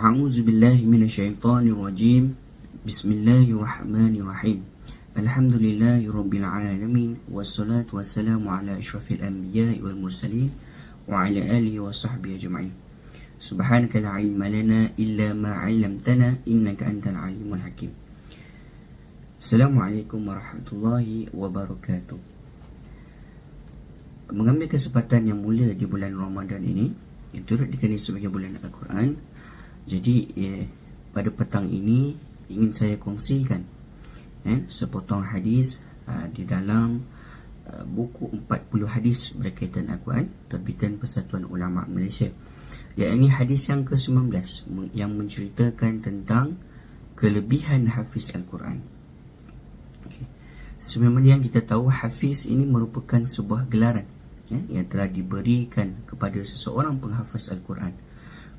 أعوذ بالله من الشيطان الرجيم بسم الله الرحمن الرحيم الحمد لله رب العالمين والصلاة والسلام على أشرف الأنبياء والمرسلين وعلى آله وصحبه أجمعين سبحانك لا علم لنا إلا ما علمتنا إنك أنت العليم الحكيم السلام عليكم ورحمة الله وبركاته Mengambil kesempatan yang mulia di bulan Ramadan ini Yang turut dikenali sebagai bulan Al-Quran jadi eh, pada petang ini ingin saya kongsikan eh, Sepotong hadis uh, di dalam uh, buku 40 hadis berkaitan Al-Quran Terbitan Persatuan Ulama Malaysia ini hadis yang ke-19 Yang menceritakan tentang kelebihan Hafiz Al-Quran okay. Sebenarnya yang kita tahu Hafiz ini merupakan sebuah gelaran ya, yang telah diberikan kepada seseorang penghafaz Al-Quran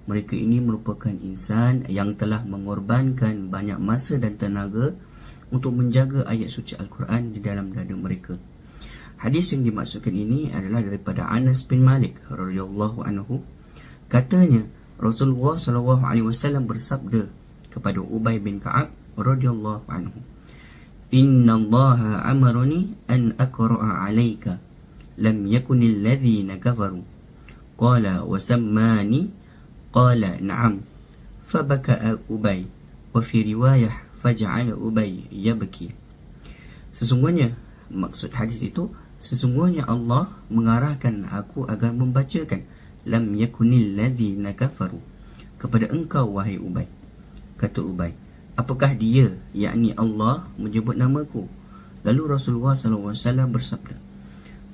mereka ini merupakan insan yang telah mengorbankan banyak masa dan tenaga untuk menjaga ayat suci Al-Quran di dalam dada mereka. Hadis yang dimaksudkan ini adalah daripada Anas bin Malik radhiyallahu anhu. Katanya Rasulullah sallallahu alaihi wasallam bersabda kepada Ubay bin Ka'ab radhiyallahu anhu. Inna Allah amaruni an aqra'a 'alayka lam yakun alladhina kafaru qala wa sammani قال نعم فبكى أبي وفي رواية فجعل أبي يبكي Sesungguhnya maksud hadis itu sesungguhnya Allah mengarahkan aku agar membacakan lam yakunil ladzina kafaru kepada engkau wahai Ubay kata Ubay apakah dia yakni Allah menyebut namaku lalu Rasulullah sallallahu alaihi wasallam bersabda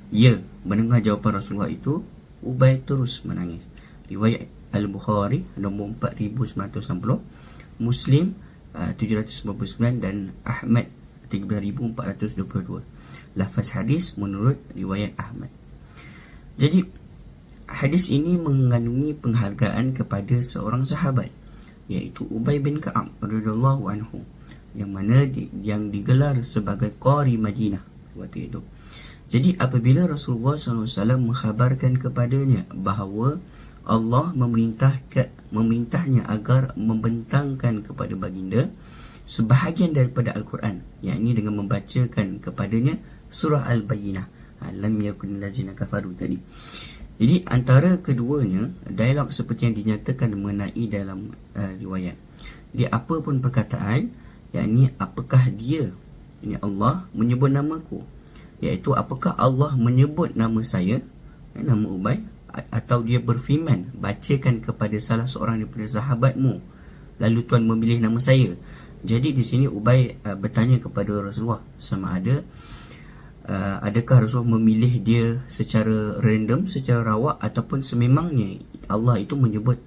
Ya, mendengar jawapan Rasulullah itu, Ubay terus menangis. Riwayat Al-Bukhari nombor 4960, Muslim uh, 799 dan Ahmad 13422. Lafaz hadis menurut riwayat Ahmad. Jadi hadis ini mengandungi penghargaan kepada seorang sahabat iaitu Ubay bin Ka'ab radhiyallahu anhu yang mana di, yang digelar sebagai qari Madinah waktu itu. Jadi apabila Rasulullah SAW mengkhabarkan kepadanya bahawa Allah memerintah memintahnya agar membentangkan kepada baginda sebahagian daripada Al-Quran yang ini dengan membacakan kepadanya surah Al-Bayyinah. Ha, lam yakun lazina kafaru tadi. Jadi antara keduanya dialog seperti yang dinyatakan mengenai dalam uh, riwayat. Jadi apa pun perkataan yang ini apakah dia ini Allah menyebut namaku iaitu apakah Allah menyebut nama saya nama Ubay atau dia berfirman bacakan kepada salah seorang daripada sahabatmu. Lalu tuan memilih nama saya. Jadi di sini Ubay uh, bertanya kepada Rasulullah sama ada uh, adakah Rasulullah memilih dia secara random secara rawak ataupun sememangnya Allah itu menyebut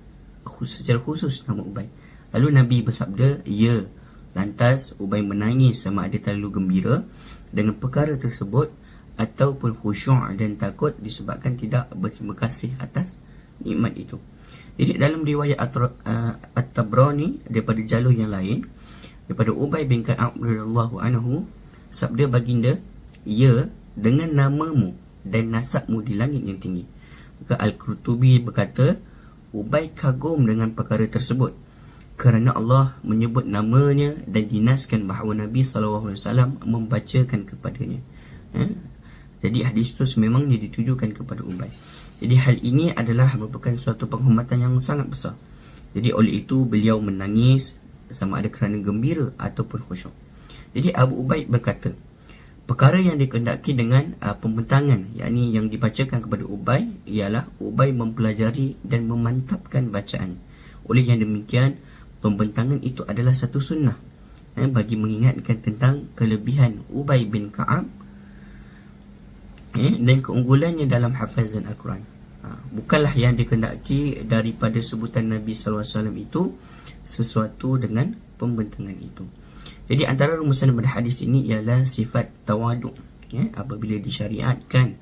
secara khusus nama Ubay lalu Nabi bersabda ya. Lantas Ubay menangis sama ada terlalu gembira dengan perkara tersebut ataupun khusyuk dan takut disebabkan tidak berterima kasih atas nikmat itu. Jadi dalam riwayat uh, At-Tabrani daripada jalur yang lain daripada Ubay bin Ka'ab radhiyallahu anhu sabda baginda ya dengan namamu dan nasabmu di langit yang tinggi. Maka Al-Qurtubi berkata Ubay kagum dengan perkara tersebut kerana Allah menyebut namanya dan dinaskan bahawa Nabi SAW membacakan kepadanya. Ha? Jadi hadis itu sememangnya ditujukan kepada Ubay. Jadi hal ini adalah merupakan suatu penghormatan yang sangat besar. Jadi oleh itu beliau menangis sama ada kerana gembira ataupun khusyuk. Jadi Abu Ubay berkata, perkara yang dikendaki dengan uh, pembentangan yakni yang dibacakan kepada Ubay ialah Ubay mempelajari dan memantapkan bacaan. Oleh yang demikian, pembentangan itu adalah satu sunnah eh, bagi mengingatkan tentang kelebihan Ubay bin Ka'ab eh, dan keunggulannya dalam hafazan Al-Quran. Ha, bukanlah yang dikendaki daripada sebutan Nabi SAW itu sesuatu dengan pembentangan itu. Jadi antara rumusan pada hadis ini ialah sifat tawaduk. Eh, apabila disyariatkan,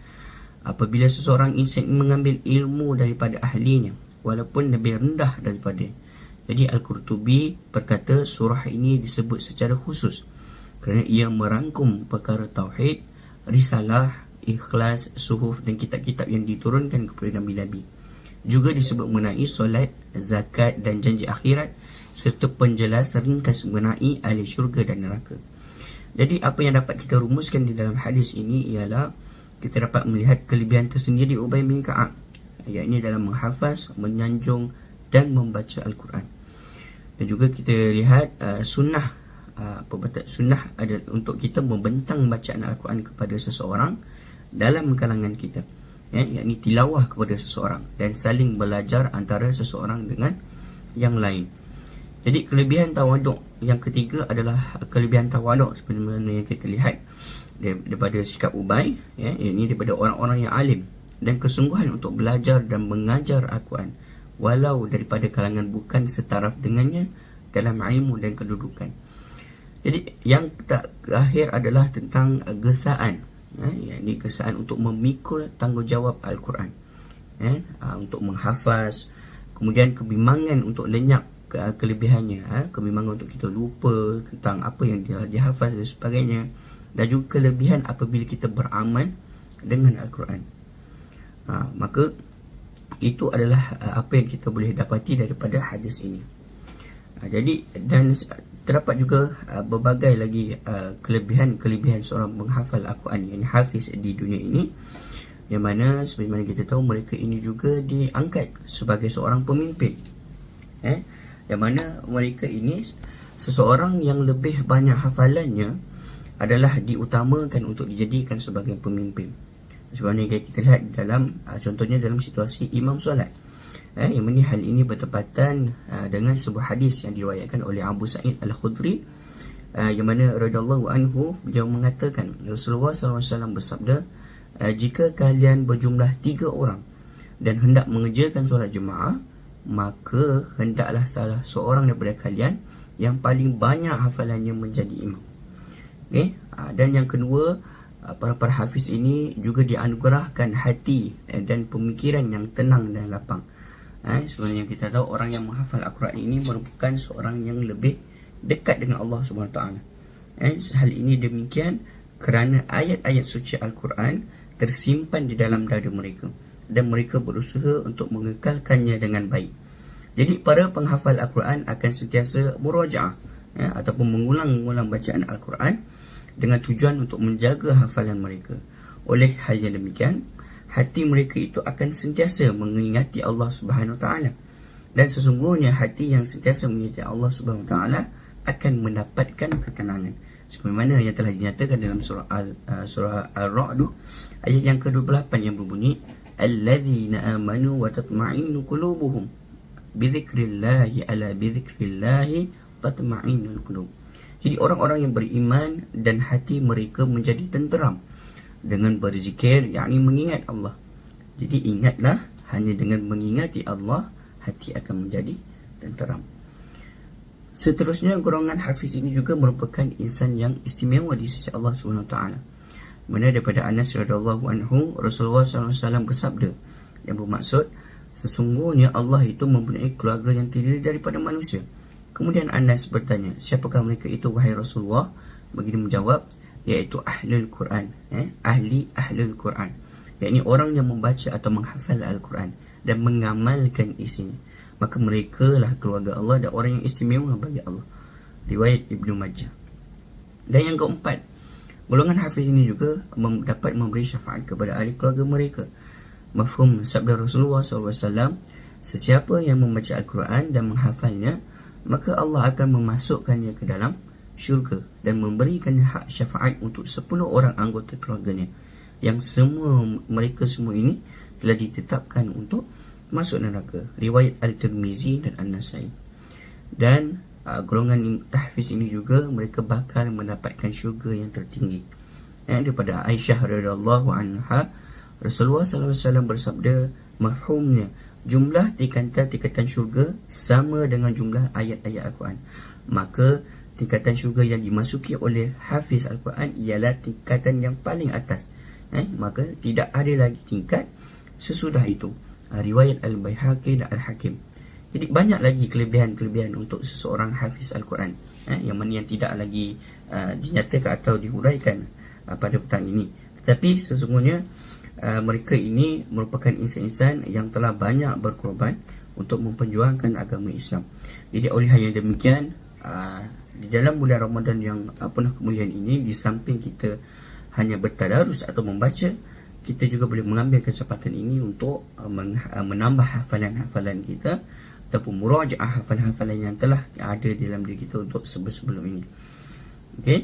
apabila seseorang insan mengambil ilmu daripada ahlinya, walaupun lebih rendah daripada jadi Al-Qurtubi berkata surah ini disebut secara khusus kerana ia merangkum perkara tauhid, risalah, ikhlas, suhuf dan kitab-kitab yang diturunkan kepada Nabi-Nabi. juga disebut mengenai solat, zakat dan janji akhirat serta penjelasan ringkas mengenai ahli syurga dan neraka. Jadi apa yang dapat kita rumuskan di dalam hadis ini ialah kita dapat melihat kelebihan tersendiri Ubay bin Ka'ab iaitu dalam menghafaz, menyanjung dan membaca Al-Quran. Dan juga kita lihat uh, sunnah uh, sunnah ada untuk kita membentang bacaan Al-Quran kepada seseorang dalam kalangan kita. Ya, yakni tilawah kepada seseorang dan saling belajar antara seseorang dengan yang lain. Jadi kelebihan tawaduk yang ketiga adalah kelebihan tawaduk mana yang kita lihat daripada sikap Ubay ya ini daripada orang-orang yang alim dan kesungguhan untuk belajar dan mengajar Al-Quran walau daripada kalangan bukan setaraf dengannya dalam ilmu dan kedudukan. Jadi yang terakhir adalah tentang gesaan ya ini gesaan untuk memikul tanggungjawab Al-Quran. Ya untuk menghafaz. Kemudian kebimbangan untuk lenyap ke, kelebihannya. Ha? kebimbangan untuk kita lupa tentang apa yang dia dihafaz dan sebagainya. Dan juga kelebihan apabila kita beramal dengan Al-Quran. Ha, maka itu adalah apa yang kita boleh dapati daripada hadis ini. Ha, jadi dan terdapat juga uh, berbagai lagi uh, kelebihan-kelebihan seorang menghafal Al-Quran yang hafiz di dunia ini yang mana seperti mana kita tahu mereka ini juga diangkat sebagai seorang pemimpin eh yang mana mereka ini seseorang yang lebih banyak hafalannya adalah diutamakan untuk dijadikan sebagai pemimpin. Sebenarnya kita lihat dalam ah, contohnya dalam situasi imam solat. Eh, yang mana hal ini bertepatan uh, dengan sebuah hadis yang diriwayatkan oleh Abu Sa'id Al-Khudri uh, yang mana radhiyallahu anhu beliau mengatakan Rasulullah SAW bersabda uh, jika kalian berjumlah tiga orang dan hendak mengerjakan solat jemaah maka hendaklah salah seorang daripada kalian yang paling banyak hafalannya menjadi imam. Okay? Ha, dan yang kedua, para-para hafiz ini juga dianugerahkan hati eh, dan pemikiran yang tenang dan lapang. Eh, sebenarnya kita tahu orang yang menghafal Al-Quran ini merupakan seorang yang lebih dekat dengan Allah SWT. Eh, hal ini demikian kerana ayat-ayat suci Al-Quran tersimpan di dalam dada mereka dan mereka berusaha untuk mengekalkannya dengan baik. Jadi para penghafal Al-Quran akan sentiasa murajaah ya, ataupun mengulang-ulang bacaan Al-Quran dengan tujuan untuk menjaga hafalan mereka. Oleh hal yang demikian, hati mereka itu akan sentiasa mengingati Allah Subhanahu Taala. Dan sesungguhnya hati yang sentiasa mengingati Allah Subhanahu Taala akan mendapatkan ketenangan. Seperti mana yang telah dinyatakan dalam surah Al uh, surah Al-Ra'd ayat yang ke-28 yang berbunyi alladzina amanu wa tatma'innu qulubuhum bidzikrillahi ala bidzikrillahi tatma'innul qulub jadi orang-orang yang beriman dan hati mereka menjadi tenteram dengan berzikir yakni mengingat Allah jadi ingatlah hanya dengan mengingati Allah hati akan menjadi tenteram seterusnya golongan hafiz ini juga merupakan insan yang istimewa di sisi Allah SWT mana daripada Anas radhiyallahu anhu Rasulullah SAW bersabda yang bermaksud Sesungguhnya Allah itu mempunyai keluarga yang terdiri daripada manusia. Kemudian Anas bertanya, siapakah mereka itu wahai Rasulullah? Begini menjawab, iaitu ahlul Quran. Eh? Ahli ahlul Quran. Iaitu orang yang membaca atau menghafal Al-Quran dan mengamalkan isinya. Maka mereka lah keluarga Allah dan orang yang istimewa bagi Allah. Riwayat Ibn Majah. Dan yang keempat, golongan hafiz ini juga dapat memberi syafaat kepada ahli keluarga mereka mafhum sabda Rasulullah SAW sesiapa yang membaca Al-Quran dan menghafalnya maka Allah akan memasukkannya ke dalam syurga dan memberikan hak syafaat untuk 10 orang anggota keluarganya. Yang semua mereka semua ini telah ditetapkan untuk masuk neraka. Riwayat Al-Tirmizi dan An-Nasai. Dan uh, golongan tahfiz ini juga mereka bakal mendapatkan syurga yang tertinggi. Eh, daripada Aisyah radhiyallahu anha Rasulullah SAW bersabda Mahumnya Jumlah tingkatan-tingkatan syurga Sama dengan jumlah ayat-ayat Al-Quran. Maka tingkatan syurga yang dimasuki oleh Hafiz Al-Quran Ialah tingkatan yang paling atas eh? Maka tidak ada lagi tingkat Sesudah itu ah, Riwayat Al-Bayhaqi dan Al-Hakim Jadi banyak lagi kelebihan-kelebihan Untuk seseorang Hafiz Al-Quran eh? Yang mana yang tidak lagi uh, Dinyatakan atau dihuraikan uh, Pada petang ini Tetapi sesungguhnya uh, mereka ini merupakan insan-insan yang telah banyak berkorban untuk memperjuangkan agama Islam. Jadi oleh hal yang demikian uh, di dalam bulan Ramadan yang uh, penuh kemuliaan ini di samping kita hanya bertadarus atau membaca kita juga boleh mengambil kesempatan ini untuk uh, uh, menambah hafalan-hafalan kita ataupun murajaah hafalan-hafalan yang telah ada dalam diri kita untuk sebelum-sebelum ini. Okey.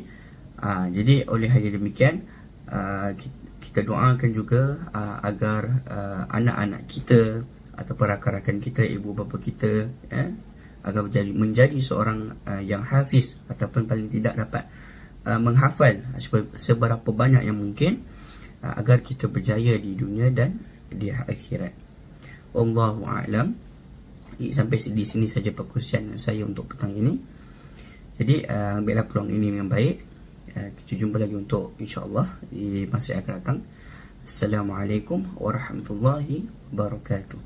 Uh, jadi oleh hal yang demikian uh, kita doakan juga uh, agar uh, anak-anak kita ataupun rakan-rakan kita, ibu bapa kita eh, agar menjadi, menjadi seorang uh, yang hafiz ataupun paling tidak dapat uh, menghafal seberapa banyak yang mungkin uh, agar kita berjaya di dunia dan di akhirat. Wallahu a'lam. Sampai di sini saja perkongsian saya untuk petang ini. Jadi uh, ambillah peluang ini dengan baik. Uh, kita jumpa lagi untuk insya-Allah di masa yang akan datang. Assalamualaikum warahmatullahi wabarakatuh.